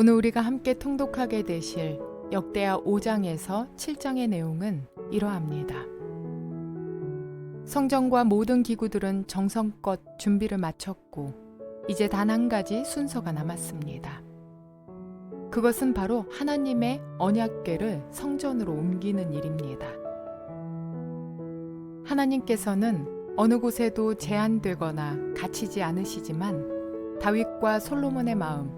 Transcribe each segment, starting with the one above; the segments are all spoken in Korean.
오늘 우리가 함께 통독하게 되실 역대하 5장에서 7장의 내용은 이러합니다. 성전과 모든 기구들은 정성껏 준비를 마쳤고 이제 단 한 가지 순서가 남았습니다. 그것은 바로 하나님의 언약궤를 성전으로 옮기는 일입니다. 하나님께서는 어느 곳에도 제한되거나 갇히지 않으시지만 다윗과 솔로몬의 마음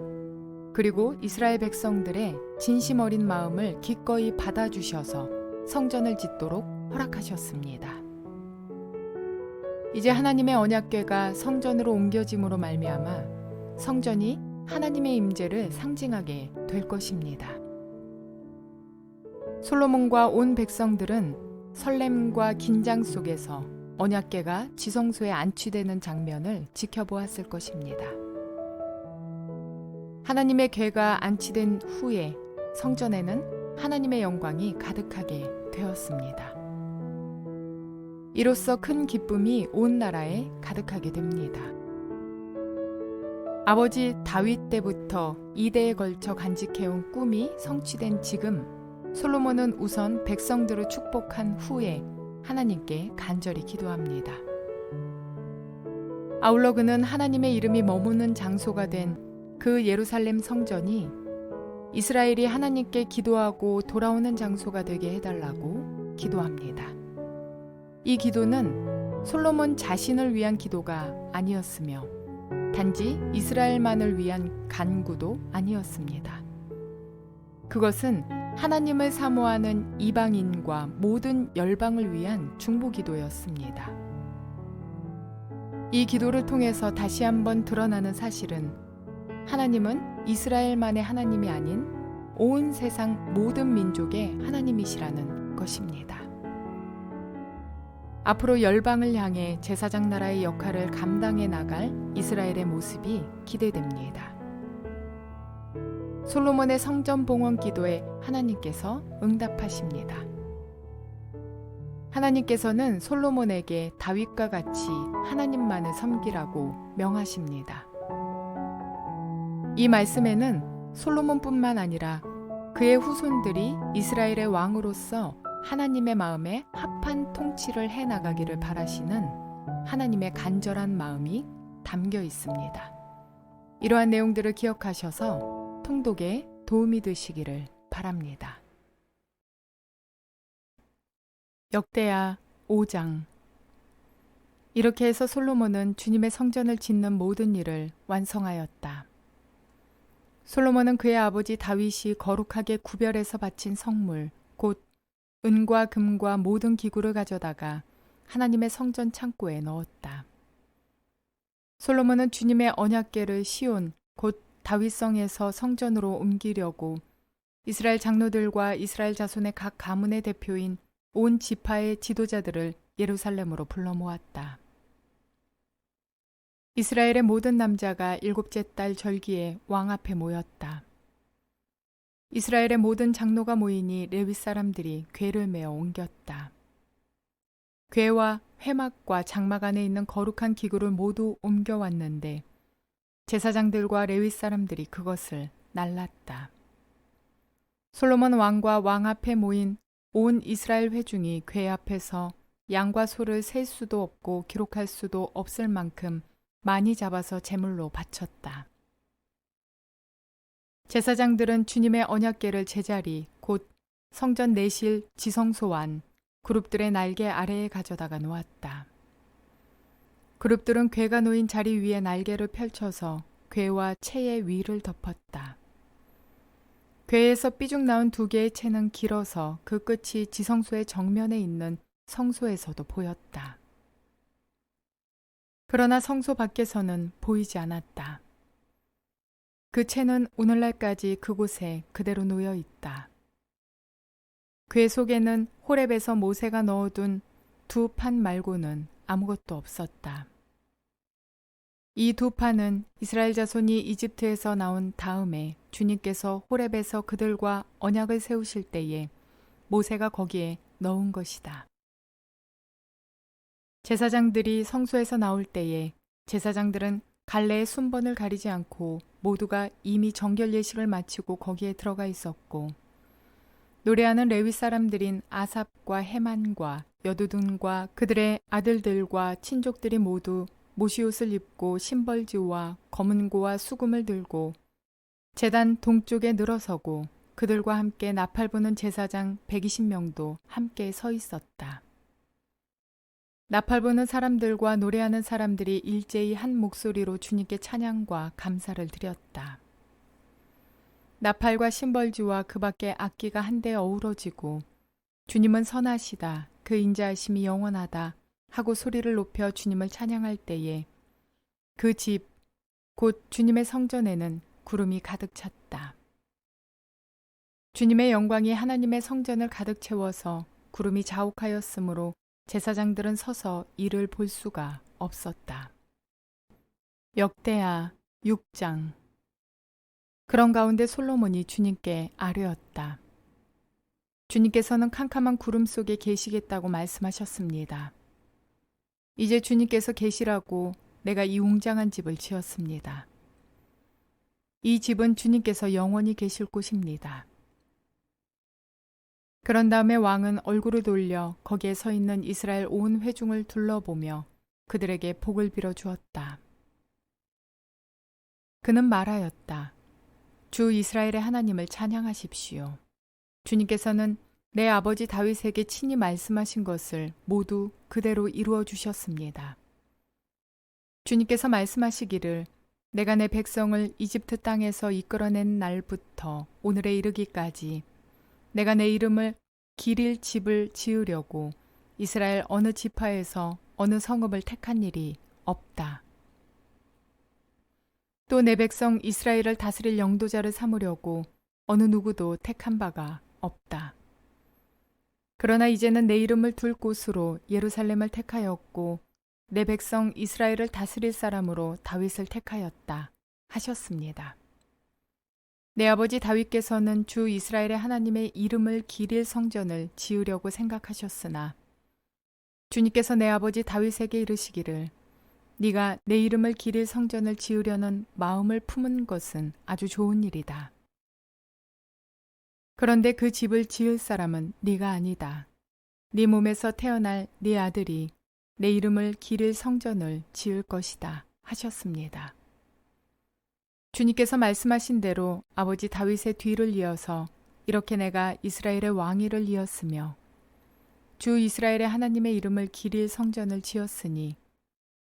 그리고 이스라엘 백성들의 진심 어린 마음을 기꺼이 받아주셔서 성전을 짓도록 허락하셨습니다. 이제 하나님의 언약궤가 성전으로 옮겨짐으로 말미암아 성전이 하나님의 임재를 상징하게 될 것입니다. 솔로몬과 온 백성들은 설렘과 긴장 속에서 언약궤가 지성소에 안치되는 장면을 지켜보았을 것입니다. 하나님의 궤가 안치된 후에 성전에는 하나님의 영광이 가득하게 되었습니다. 이로써 큰 기쁨이 온 나라에 가득하게 됩니다. 아버지 다윗 때부터 이대에 걸쳐 간직해온 꿈이 성취된 지금 솔로몬은 우선 백성들을 축복한 후에 하나님께 간절히 기도합니다. 아울러 그는 하나님의 이름이 머무는 장소가 된 그 예루살렘 성전이 이스라엘이 하나님께 기도하고 돌아오는 장소가 되게 해달라고 기도합니다. 이 기도는 솔로몬 자신을 위한 기도가 아니었으며 단지 이스라엘만을 위한 간구도 아니었습니다. 그것은 하나님을 사모하는 이방인과 모든 열방을 위한 중보 기도였습니다. 이 기도를 통해서 다시 한번 드러나는 사실은 하나님은 이스라엘만의 하나님이 아닌 온 세상 모든 민족의 하나님이시라는 것입니다. 앞으로 열방을 향해 제사장 나라의 역할을 감당해 나갈 이스라엘의 모습이 기대됩니다. 솔로몬의 성전 봉헌 기도에 하나님께서 응답하십니다. 하나님께서는 솔로몬에게 다윗과 같이 하나님만을 섬기라고 명하십니다. 이 말씀에는 솔로몬뿐만 아니라 그의 후손들이 이스라엘의 왕으로서 하나님의 마음에 합한 통치를 해 나가기를 바라시는 하나님의 간절한 마음이 담겨 있습니다. 이러한 내용들을 기억하셔서 통독에 도움이 되시기를 바랍니다. 역대하 5장 이렇게 해서 솔로몬은 주님의 성전을 짓는 모든 일을 완성하였다. 솔로몬은 그의 아버지 다윗이 거룩하게 구별해서 바친 성물, 곧 은과 금과 모든 기구를 가져다가 하나님의 성전 창고에 넣었다. 솔로몬은 주님의 언약궤를 시온, 곧 다윗성에서 성전으로 옮기려고 이스라엘 장로들과 이스라엘 자손의 각 가문의 대표인 온 지파의 지도자들을 예루살렘으로 불러 모았다. 이스라엘의 모든 남자가 일곱째 달 절기에 왕 앞에 모였다. 이스라엘의 모든 장로가 모이니 레위 사람들이 궤를 메어 옮겼다. 궤와 회막과 장막 안에 있는 거룩한 기구를 모두 옮겨왔는데 제사장들과 레위 사람들이 그것을 날랐다. 솔로몬 왕과 왕 앞에 모인 온 이스라엘 회중이 궤 앞에서 양과 소를 셀 수도 없고 기록할 수도 없을 만큼 많이 잡아서 제물로 바쳤다. 제사장들은 주님의 언약궤를 제자리 곧 성전 내실 지성소 안 그룹들의 날개 아래에 가져다가 놓았다. 그룹들은 궤가 놓인 자리 위에 날개를 펼쳐서 궤와 채의 위를 덮었다. 궤에서 삐죽 나온 두 개의 채는 길어서 그 끝이 지성소의 정면에 있는 성소에서도 보였다. 그러나 성소 밖에서는 보이지 않았다. 그 채는 오늘날까지 그곳에 그대로 놓여 있다. 궤 속에는 호랩에서 모세가 넣어둔 두 판 말고는 아무것도 없었다. 이 두 판은 이스라엘 자손이 이집트에서 나온 다음에 주님께서 호랩에서 그들과 언약을 세우실 때에 모세가 거기에 넣은 것이다. 제사장들이 성소에서 나올 때에 제사장들은 갈래의 순번을 가리지 않고 모두가 이미 정결 예식을 마치고 거기에 들어가 있었고 노래하는 레위 사람들인 아삽과 헤만과 여두둔과 그들의 아들들과 친족들이 모두 모시옷을 입고 심벌지와 검은고와 수금을 들고 재단 동쪽에 늘어서고 그들과 함께 나팔 부는 제사장 120명도 함께 서 있었다. 나팔 부는 사람들과 노래하는 사람들이 일제히 한 목소리로 주님께 찬양과 감사를 드렸다. 나팔과 심벌지와 그 밖에 악기가 한데 어우러지고 주님은 선하시다 그 인자하심이 영원하다 하고 소리를 높여 주님을 찬양할 때에 그 집 곧 주님의 성전에는 구름이 가득 찼다. 주님의 영광이 하나님의 성전을 가득 채워서 구름이 자욱하였으므로 제사장들은 서서 이를 볼 수가 없었다. 역대하 6장 그런 가운데 솔로몬이 주님께 아뢰었다. 주님께서는 캄캄한 구름 속에 계시겠다고 말씀하셨습니다. 이제 주님께서 계시라고 내가 이 웅장한 집을 지었습니다. 이 집은 주님께서 영원히 계실 곳입니다. 그런 다음에 왕은 얼굴을 돌려 거기에 서 있는 이스라엘 온 회중을 둘러보며 그들에게 복을 빌어 주었다. 그는 말하였다. 주 이스라엘의 하나님을 찬양하십시오. 주님께서는 내 아버지 다윗에게 친히 말씀하신 것을 모두 그대로 이루어 주셨습니다. 주님께서 말씀하시기를 내가 내 백성을 이집트 땅에서 이끌어낸 날부터 오늘에 이르기까지 내가 내 이름을 기릴 집을 지으려고 이스라엘 어느 지파에서 어느 성읍을 택한 일이 없다. 또 내 백성 이스라엘을 다스릴 영도자를 삼으려고 어느 누구도 택한 바가 없다. 그러나 이제는 내 이름을 둘 곳으로 예루살렘을 택하였고 내 백성 이스라엘을 다스릴 사람으로 다윗을 택하였다 하셨습니다. 내 아버지 다윗께서는 주 이스라엘의 하나님의 이름을 기릴 성전을 지으려고 생각하셨으나 주님께서 내 아버지 다윗에게 이르시기를 네가 내 이름을 기릴 성전을 지으려는 마음을 품은 것은 아주 좋은 일이다. 그런데 그 집을 지을 사람은 네가 아니다. 네 몸에서 태어날 네 아들이 내 이름을 기릴 성전을 지을 것이다 하셨습니다. 주님께서 말씀하신 대로 아버지 다윗의 뒤를 이어서 이렇게 내가 이스라엘의 왕위를 이었으며 주 이스라엘의 하나님의 이름을 기릴 성전을 지었으니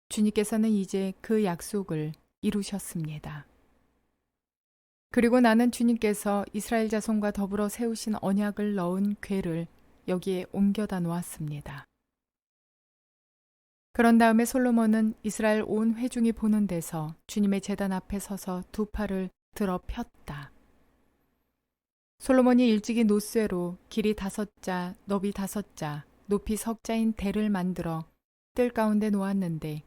주님께서는 이제 그 약속을 이루셨습니다. 그리고 나는 주님께서 이스라엘 자손과 더불어 세우신 언약을 넣은 궤를 여기에 옮겨다 놓았습니다. 그런 다음에 솔로몬은 이스라엘 온 회중이 보는 데서 주님의 제단 앞에 서서 두 팔을 들어 폈다. 솔로몬이 일찍이 노쇠로 길이 다섯 자, 너비 다섯 자, 높이 석 자인 대를 만들어 뜰 가운데 놓았는데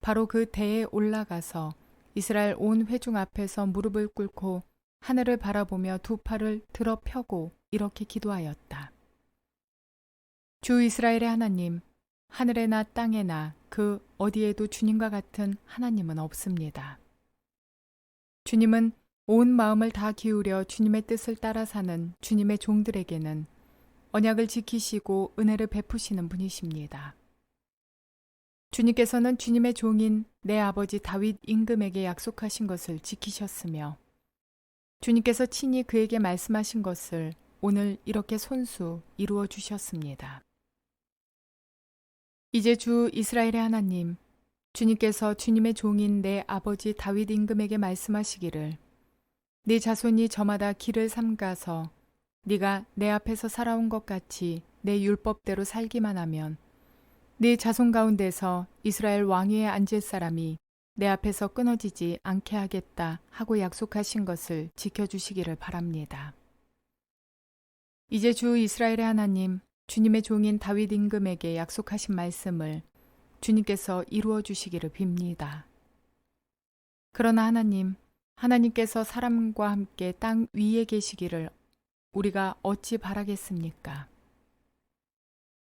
바로 그 대에 올라가서 이스라엘 온 회중 앞에서 무릎을 꿇고 하늘을 바라보며 두 팔을 들어 펴고 이렇게 기도하였다. 주 이스라엘의 하나님, 하늘에나 땅에나 그 어디에도 주님과 같은 하나님은 없습니다. 주님은 온 마음을 다 기울여 주님의 뜻을 따라 사는 주님의 종들에게는 언약을 지키시고 은혜를 베푸시는 분이십니다. 주님께서는 주님의 종인 내 아버지 다윗 임금에게 약속하신 것을 지키셨으며 주님께서 친히 그에게 말씀하신 것을 오늘 이렇게 손수 이루어 주셨습니다. 이제 주 이스라엘의 하나님, 주님께서 주님의 종인 내 아버지 다윗 임금에게 말씀하시기를 네 자손이 저마다 길을 삼가서 네가 내 앞에서 살아온 것 같이 내 율법대로 살기만 하면 네 자손 가운데서 이스라엘 왕위에 앉을 사람이 내 앞에서 끊어지지 않게 하겠다 하고 약속하신 것을 지켜주시기를 바랍니다. 이제 주 이스라엘의 하나님, 주님의 종인 다윗 임금에게 약속하신 말씀을 주님께서 이루어 주시기를 빕니다. 그러나 하나님, 하나님께서 사람과 함께 땅 위에 계시기를 우리가 어찌 바라겠습니까?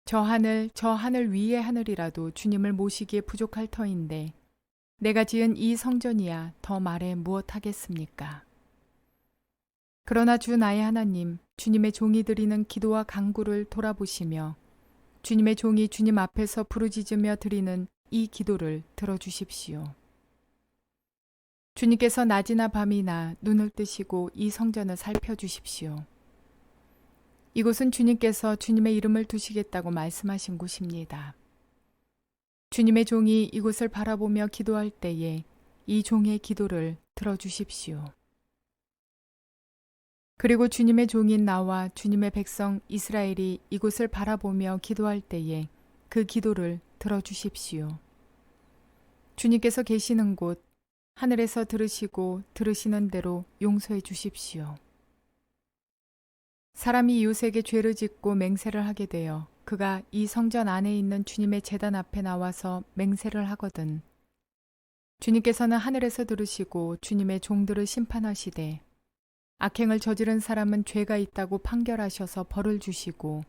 저 하늘, 저 하늘 위의 하늘이라도 주님을 모시기에 부족할 터인데 내가 지은 이 성전이야 더 말해 무엇하겠습니까? 그러나 주 나의 하나님, 주님의 종이 드리는 기도와 간구를 돌아보시며 주님의 종이 주님 앞에서 부르짖으며 드리는 이 기도를 들어주십시오. 주님께서 낮이나 밤이나 눈을 뜨시고 이 성전을 살펴주십시오. 이곳은 주님께서 주님의 이름을 두시겠다고 말씀하신 곳입니다. 주님의 종이 이곳을 바라보며 기도할 때에 이 종의 기도를 들어주십시오. 그리고 주님의 종인 나와 주님의 백성 이스라엘이 이곳을 바라보며 기도할 때에 그 기도를 들어주십시오. 주님께서 계시는 곳, 하늘에서 들으시고 들으시는 대로 용서해 주십시오. 사람이 이웃에게 죄를 짓고 맹세를 하게 되어 그가 이 성전 안에 있는 주님의 재단 앞에 나와서 맹세를 하거든. 주님께서는 하늘에서 들으시고 주님의 종들을 심판하시되 악행을 저지른 사람은 죄가 있다고 판결하셔서 벌을 주시고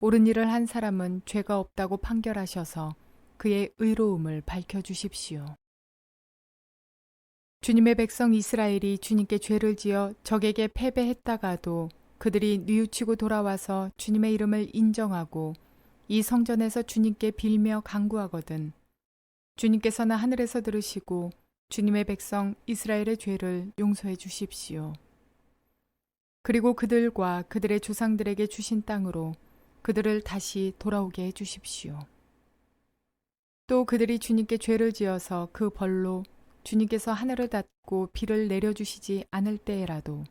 옳은 일을 한 사람은 죄가 없다고 판결하셔서 그의 의로움을 밝혀 주십시오. 주님의 백성 이스라엘이 주님께 죄를 지어 적에게 패배했다가도 그들이 뉘우치고 돌아와서 주님의 이름을 인정하고 이 성전에서 주님께 빌며 간구하거든. 주님께서는 하늘에서 들으시고 주님의 백성 이스라엘의 죄를 용서해 주십시오. 그리고 그들과 그들의 조상들에게 주신 땅으로 그들을 다시 돌아오게 해 주십시오. 또 그들이 주님께 죄를 지어서 그 벌로 주님께서 하늘을 닫고 비를 내려주시지 않을 때에라도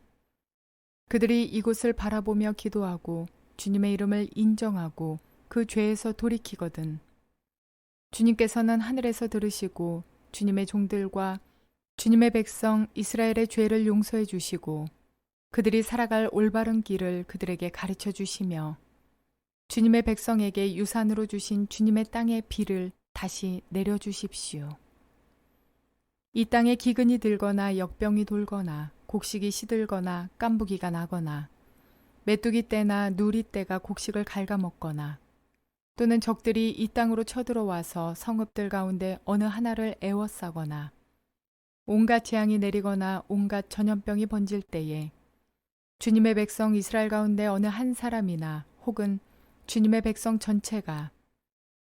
그들이 이곳을 바라보며 기도하고 주님의 이름을 인정하고 그 죄에서 돌이키거든. 주님께서는 하늘에서 들으시고 주님의 종들과 주님의 백성 이스라엘의 죄를 용서해 주시고 그들이 살아갈 올바른 길을 그들에게 가르쳐 주시며 주님의 백성에게 유산으로 주신 주님의 땅의 비를 다시 내려 주십시오. 이 땅에 기근이 들거나 역병이 돌거나 곡식이 시들거나 깐부기가 나거나 메뚜기 때나 누리 때가 곡식을 갉아먹거나 또는 적들이 이 땅으로 쳐들어와서 성읍들 가운데 어느 하나를 애워싸거나 온갖 재앙이 내리거나 온갖 전염병이 번질 때에 주님의 백성 이스라엘 가운데 어느 한 사람이나 혹은 주님의 백성 전체가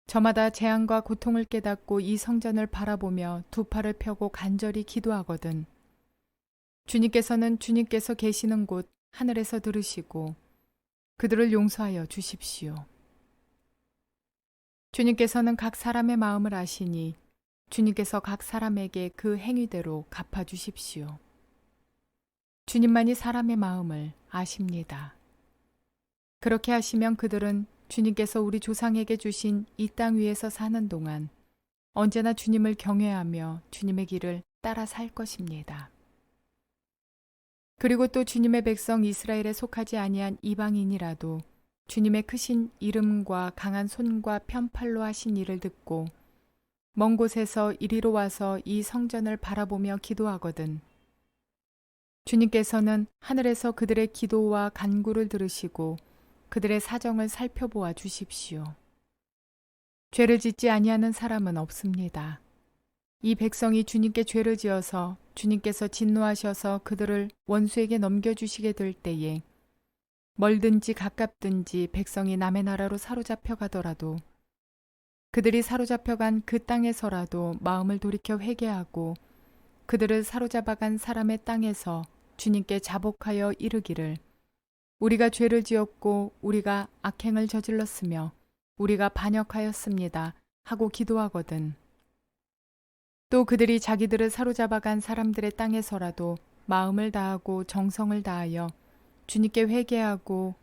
저마다 재앙과 고통을 깨닫고 이 성전을 바라보며 두 팔을 펴고 간절히 기도하거든. 주님께서는 주님께서 계시는 곳 하늘에서 들으시고 그들을 용서하여 주십시오. 주님께서는 각 사람의 마음을 아시니 주님께서 각 사람에게 그 행위대로 갚아 주십시오. 주님만이 사람의 마음을 아십니다. 그렇게 하시면 그들은 주님께서 우리 조상에게 주신 이 땅 위에서 사는 동안 언제나 주님을 경외하며 주님의 길을 따라 살 것입니다. 그리고 또 주님의 백성 이스라엘에 속하지 아니한 이방인이라도 주님의 크신 이름과 강한 손과 편팔로 하신 일을 듣고 먼 곳에서 이리로 와서 이 성전을 바라보며 기도하거든. 주님께서는 하늘에서 그들의 기도와 간구를 들으시고 그들의 사정을 살펴보아 주십시오. 죄를 짓지 아니하는 사람은 없습니다. 이 백성이 주님께 죄를 지어서 주님께서 진노하셔서 그들을 원수에게 넘겨주시게 될 때에 멀든지 가깝든지 백성이 남의 나라로 사로잡혀 가더라도 그들이 사로잡혀 간 그 땅에서라도 마음을 돌이켜 회개하고 그들을 사로잡아 간 사람의 땅에서 주님께 자복하여 이르기를 우리가 죄를 지었고 우리가 악행을 저질렀으며 우리가 반역하였습니다. 하고 기도하거든. 또 그들이 자기들을 사로잡아 간 사람들의 땅에서라도 마음을 다하고 정성을 다하여 주님께 회개하고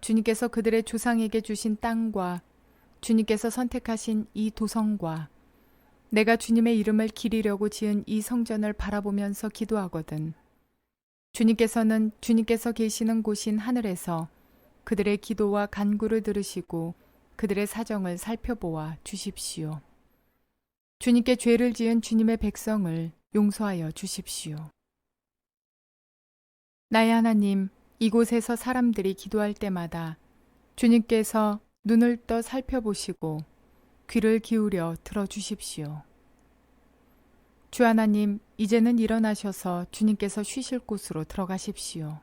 주님께서 그들의 조상에게 주신 땅과 주님께서 선택하신 이 도성과 내가 주님의 이름을 기리려고 지은 이 성전을 바라보면서 기도하거든. 주님께서는 주님께서 계시는 곳인 하늘에서 그들의 기도와 간구를 들으시고 그들의 사정을 살펴보아 주십시오. 주님께 죄를 지은 주님의 백성을 용서하여 주십시오. 나의 하나님, 이곳에서 사람들이 기도할 때마다 주님께서 눈을 떠 살펴보시고 귀를 기울여 들어주십시오. 주 하나님, 이제는 일어나셔서 주님께서 쉬실 곳으로 들어가십시오.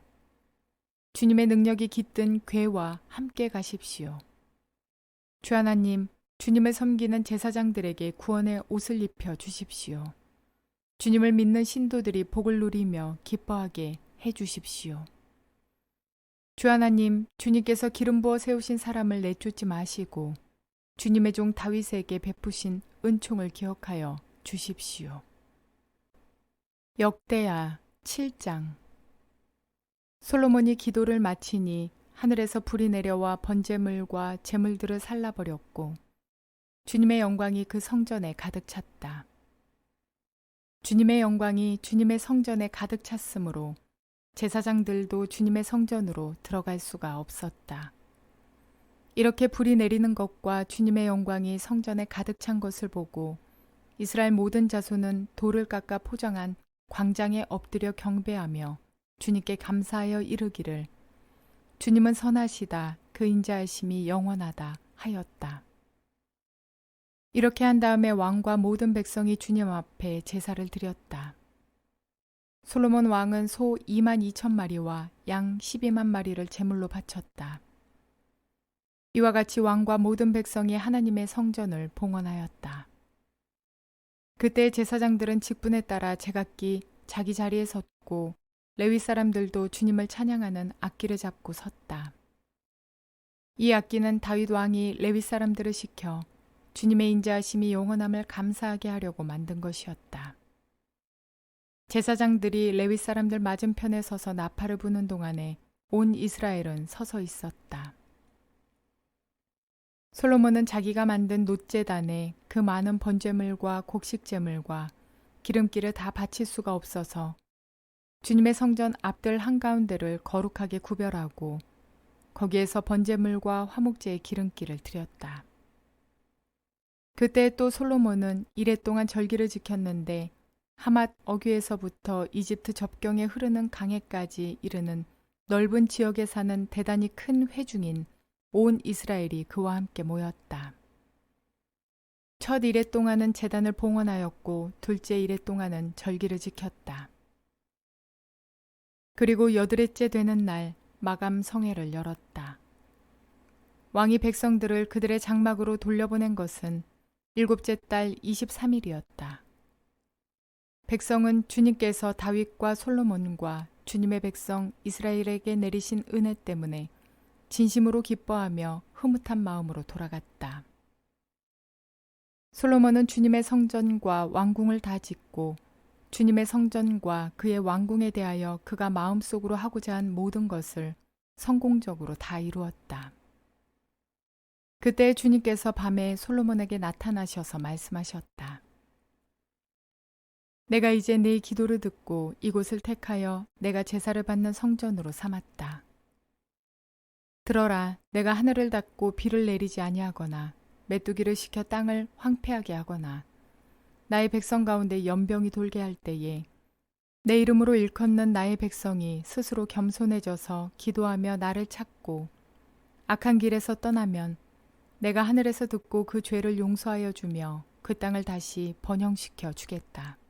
주님의 능력이 깃든 괴와 함께 가십시오. 주 하나님, 주님을 섬기는 제사장들에게 구원의 옷을 입혀 주십시오. 주님을 믿는 신도들이 복을 누리며 기뻐하게 해 주십시오. 주 하나님, 주님께서 기름 부어 세우신 사람을 내쫓지 마시고 주님의 종 다윗에게 베푸신 은총을 기억하여 주십시오. 역대야 7장 솔로몬이 기도를 마치니 하늘에서 불이 내려와 번제물과 제물들을 살라버렸고 주님의 영광이 그 성전에 가득 찼다. 주님의 영광이 주님의 성전에 가득 찼으므로 제사장들도 주님의 성전으로 들어갈 수가 없었다. 이렇게 불이 내리는 것과 주님의 영광이 성전에 가득 찬 것을 보고 이스라엘 모든 자손은 돌을 깎아 포장한 광장에 엎드려 경배하며 주님께 감사하여 이르기를 주님은 선하시다 그 인자하심이 영원하다 하였다. 이렇게 한 다음에 왕과 모든 백성이 주님 앞에 제사를 드렸다. 솔로몬 왕은 소 2만 2천 마리와 양 12만 마리를 제물로 바쳤다. 이와 같이 왕과 모든 백성이 하나님의 성전을 봉헌하였다. 그때 제사장들은 직분에 따라 제각기 자기 자리에 섰고 레위 사람들도 주님을 찬양하는 악기를 잡고 섰다. 이 악기는 다윗 왕이 레위 사람들을 시켜 주님의 인자하심이 영원함을 감사하게 하려고 만든 것이었다. 제사장들이 레위 사람들 맞은편에 서서 나팔을 부는 동안에 온 이스라엘은 서서 있었다. 솔로몬은 자기가 만든 놋재단에 그 많은 번제물과 곡식제물과 기름기를 다 바칠 수가 없어서 주님의 성전 앞들 한가운데를 거룩하게 구별하고 거기에서 번제물과 화목제의 기름기를 드렸다. 그때 또 솔로몬은 이래 동안 절기를 지켰는데 하맛 어귀에서부터 이집트 접경에 흐르는 강에까지 이르는 넓은 지역에 사는 대단히 큰 회중인 온 이스라엘이 그와 함께 모였다. 첫 일해 동안은 재단을 봉헌하였고 둘째 일해 동안은 절기를 지켰다. 그리고 여드레째 되는 날 마감 성회를 열었다. 왕이 백성들을 그들의 장막으로 돌려보낸 것은 일곱째 달 23일이었다. 백성은 주님께서 다윗과 솔로몬과 주님의 백성 이스라엘에게 내리신 은혜 때문에 진심으로 기뻐하며 흐뭇한 마음으로 돌아갔다. 솔로몬은 주님의 성전과 왕궁을 다 짓고 주님의 성전과 그의 왕궁에 대하여 그가 마음속으로 하고자 한 모든 것을 성공적으로 다 이루었다. 그때 주님께서 밤에 솔로몬에게 나타나셔서 말씀하셨다. 내가 이제 네 기도를 듣고 이곳을 택하여 내가 제사를 받는 성전으로 삼았다. 들어라, 내가 하늘을 닫고 비를 내리지 아니하거나 메뚜기를 시켜 땅을 황폐하게 하거나 나의 백성 가운데 연병이 돌게 할 때에 내 이름으로 일컫는 나의 백성이 스스로 겸손해져서 기도하며 나를 찾고 악한 길에서 떠나면 내가 하늘에서 듣고 그 죄를 용서하여 주며 그 땅을 다시 번영시켜 주겠다.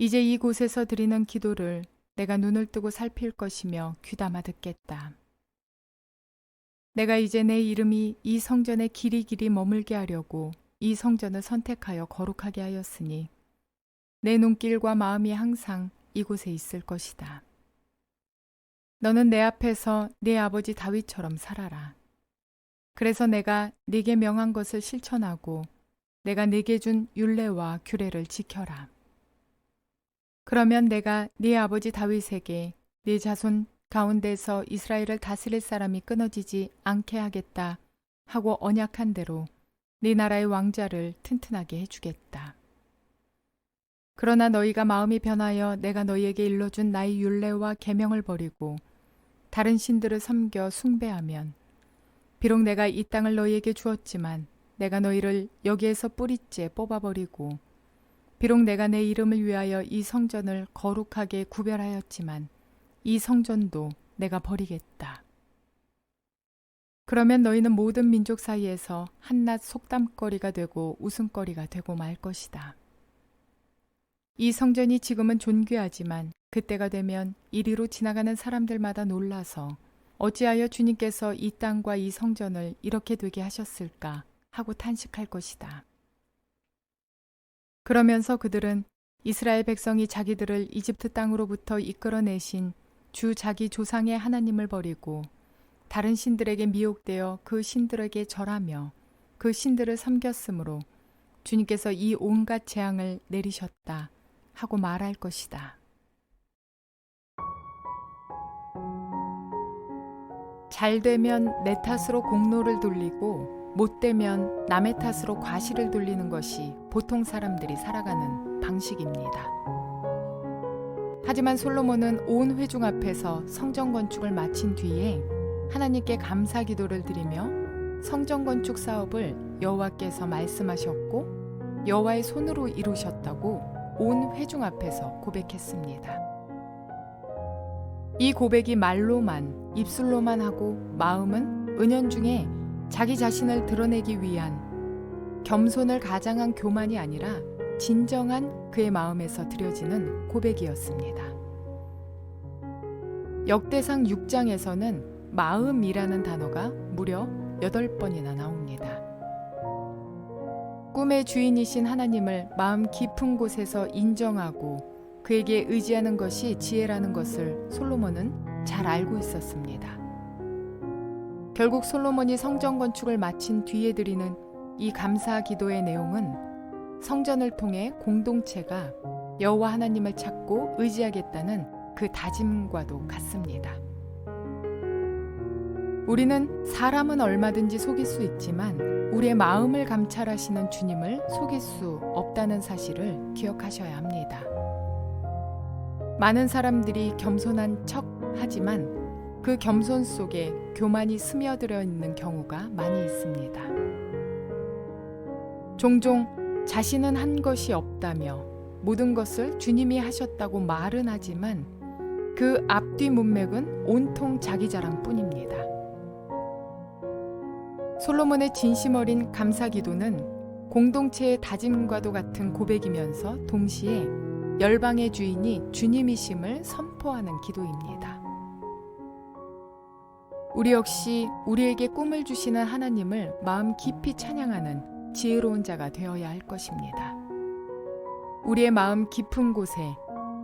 이제 이곳에서 드리는 기도를 내가 눈을 뜨고 살필 것이며 귀담아 듣겠다. 내가 이제 내 이름이 이 성전에 길이 길이 머물게 하려고 이 성전을 선택하여 거룩하게 하였으니 내 눈길과 마음이 항상 이곳에 있을 것이다. 너는 내 앞에서 네 아버지 다윗처럼 살아라. 그래서 내가 네게 명한 것을 실천하고 내가 네게 준 율례와 규례를 지켜라. 그러면 내가 네 아버지 다윗에게 네 자손 가운데서 이스라엘을 다스릴 사람이 끊어지지 않게 하겠다 하고 언약한 대로 네 나라의 왕자를 튼튼하게 해주겠다. 그러나 너희가 마음이 변하여 내가 너희에게 일러준 나의 율례와 계명을 버리고 다른 신들을 섬겨 숭배하면 비록 내가 이 땅을 너희에게 주었지만 내가 너희를 여기에서 뿌리째 뽑아버리고 비록 내가 내 이름을 위하여 이 성전을 거룩하게 구별하였지만 이 성전도 내가 버리겠다. 그러면 너희는 모든 민족 사이에서 한낱 속담거리가 되고 웃음거리가 되고 말 것이다. 이 성전이 지금은 존귀하지만 그때가 되면 이리로 지나가는 사람들마다 놀라서 어찌하여 주님께서 이 땅과 이 성전을 이렇게 되게 하셨을까 하고 탄식할 것이다. 그러면서 그들은 이스라엘 백성이 자기들을 이집트 땅으로부터 이끌어내신 주 자기 조상의 하나님을 버리고 다른 신들에게 미혹되어 그 신들에게 절하며 그 신들을 섬겼으므로 주님께서 이 온갖 재앙을 내리셨다 하고 말할 것이다. 잘 되면 내 탓으로 공로를 돌리고 못 되면 남의 탓으로 과실을 돌리는 것이 보통 사람들이 살아가는 방식입니다. 하지만 솔로몬은 온 회중 앞에서 성전 건축을 마친 뒤에 하나님께 감사 기도를 드리며 성전 건축 사업을 여호와께서 말씀하셨고 여호와의 손으로 이루셨다고 온 회중 앞에서 고백했습니다. 이 고백이 말로만 입술로만 하고 마음은 은연중에 자기 자신을 드러내기 위한 겸손을 가장한 교만이 아니라 진정한 그의 마음에서 드려지는 고백이었습니다. 역대상 6장에서는 마음이라는 단어가 무려 8번이나 나옵니다. 꿈의 주인이신 하나님을 마음 깊은 곳에서 인정하고 그에게 의지하는 것이 지혜라는 것을 솔로몬은 잘 알고 있었습니다. 결국 솔로몬이 성전 건축을 마친 뒤에 드리는 이 감사 기도의 내용은 성전을 통해 공동체가 여호와 하나님을 찾고 의지하겠다는 그 다짐과도 같습니다. 우리는 사람은 얼마든지 속일 수 있지만 우리의 마음을 감찰하시는 주님을 속일 수 없다는 사실을 기억하셔야 합니다. 많은 사람들이 겸손한 척 하지만 그 겸손 속에 교만이 스며들어 있는 경우가 많이 있습니다. 종종 자신은 한 것이 없다며 모든 것을 주님이 하셨다고 말은 하지만 그 앞뒤 문맥은 온통 자기 자랑 뿐입니다. 솔로몬의 진심 어린 감사 기도는 공동체의 다짐과도 같은 고백이면서 동시에 열방의 주인이 주님이심을 선포하는 기도입니다. 우리 역시 우리에게 꿈을 주시는 하나님을 마음 깊이 찬양하는 지혜로운 자가 되어야 할 것입니다. 우리의 마음 깊은 곳에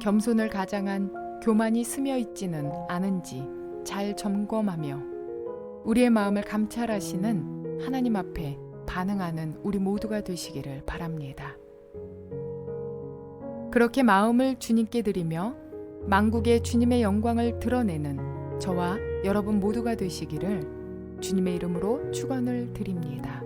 겸손을 가장한 교만이 스며 있지는 않은지 잘 점검하며 우리의 마음을 감찰하시는 하나님 앞에 반응하는 우리 모두가 되시기를 바랍니다. 그렇게 마음을 주님께 드리며 만국의 주님의 영광을 드러내는 저와 여러분 모두가 되시기를 주님의 이름으로 축원을 드립니다.